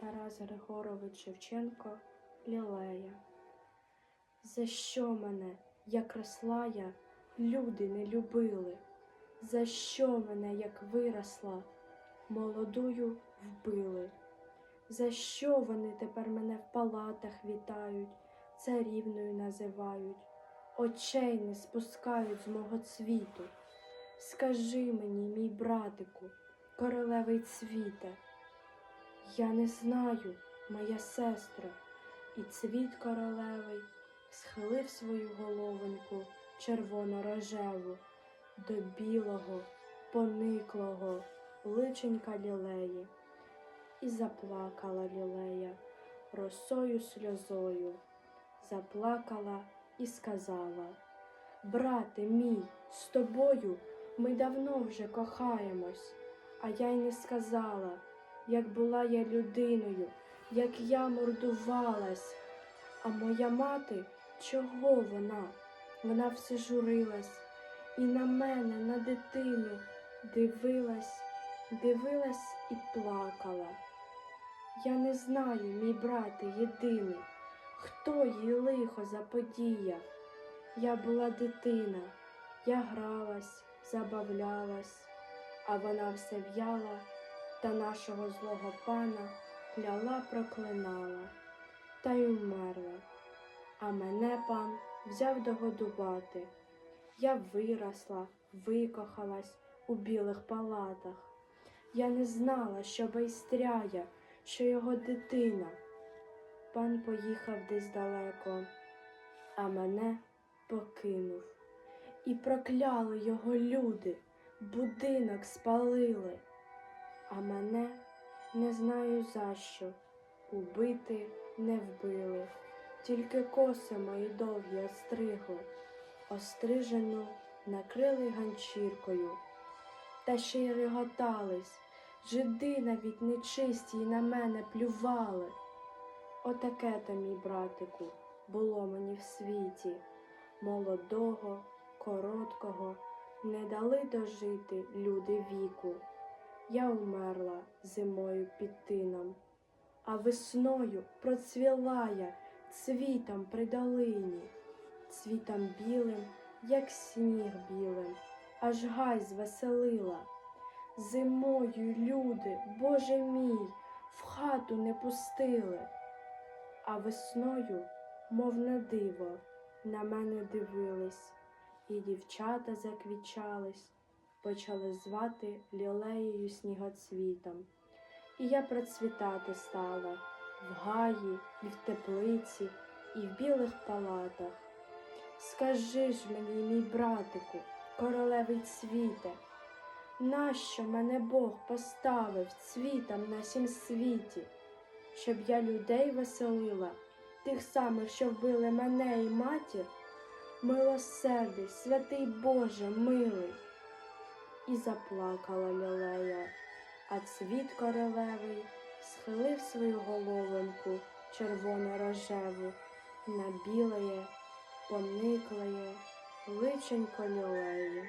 Тарас Григорович Шевченко Лілея. За що мене, як росла я, люди не любили? За що мене, як виросла, молодою вбили? За що вони тепер мене в палатах вітають, царівною називають, очей не спускають з мого цвіту? Скажи мені, мій братику, королевий цвіте, я не знаю, моя сестра, і цвіт королевий схилив свою головоньку червоно-рожеву до білого, пониклого личенька лілеї, і заплакала лілея росою сльозою, заплакала і сказала: Брате мій, з тобою ми давно вже кохаємось, а я й не сказала, як була я людиною, як я мордувалась. А моя мати, чого вона? Вона все журилась і на мене, на дитину, дивилась, дивилась і плакала. Я не знаю, мій брате єдиний, хто їй лихо заподіяв. Я була дитина, я гралась, забавлялась, а вона все в'яла та нашого злого пана кляла, проклинала та й умерла. А мене пан взяв догодувати. Я виросла, викохалась у білих палатах. Я не знала, що байстряя, що його дитина. Пан поїхав десь далеко, а мене покинув. І прокляли його люди, будинок спалили, а мене не знаю за що. Убити не вбили, тільки коси мої довгі остригли, острижену накрили ганчіркою, та ще й реготались, жиди навіть нечисті й на мене плювали. Отаке то, мій братику, було мені в світі, молодого, короткого, не дали дожити люди віку. Я умерла зимою під тином а весною процвіла я цвітом при долині, цвітом білим, як сніг білим, аж гай звеселила. Зимою люди, Боже мій, в хату не пустили, а весною, мов на диво, на мене дивились, і дівчата заквічались, почали звати лілеєю снігоцвітом. І я процвітати стала в гаї, і в теплиці, і в білих палатах. Скажи ж мені, мій братику, королевий цвіте, нащо мене Бог поставив цвітом на сім світі, щоб я людей веселила, тих самих, що вбили мене і матір, милосердий, святий Боже, милий. І заплакала лілея а цвіт королевий схилив свою головинку червоно-рожеву на білеє, пониклеє личенько лілеї.